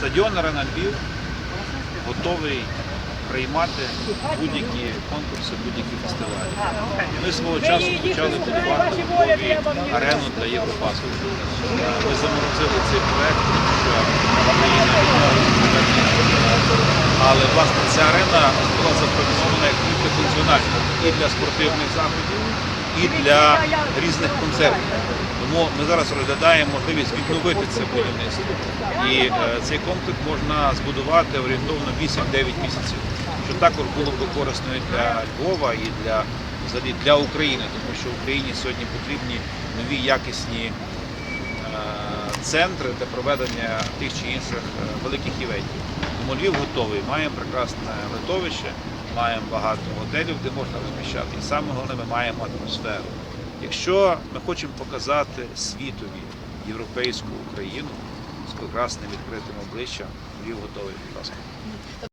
Стадіон Арена Львів готовий приймати будь-які конкурси, будь-які фестивалі. Ми свого часу почали будувати Львові арену для Європасу. Ми заморозили цей проект, тому що Україна. Але власне ця арена була запрограмована як мультифункціональна і для спортивних заходів, і для різних концертів. Тому ми зараз розглядаємо можливість відновити це будівництво. І е, цей комплекс можна збудувати орієнтовно 8-9 місяців, що також було б корисно і для Львова і для для України, тому що Україні сьогодні потрібні нові якісні е, центри для проведення тих чи інших е, великих івентів. Тому Львів готовий. Маємо прекрасне литовище, маємо багато готелів, де можна розміщати. І саме головне, ми маємо атмосферу. Якщо ми хочемо показати світові європейську Україну з прекрасним відкритим обличчям, Львів готовий, будь ласка.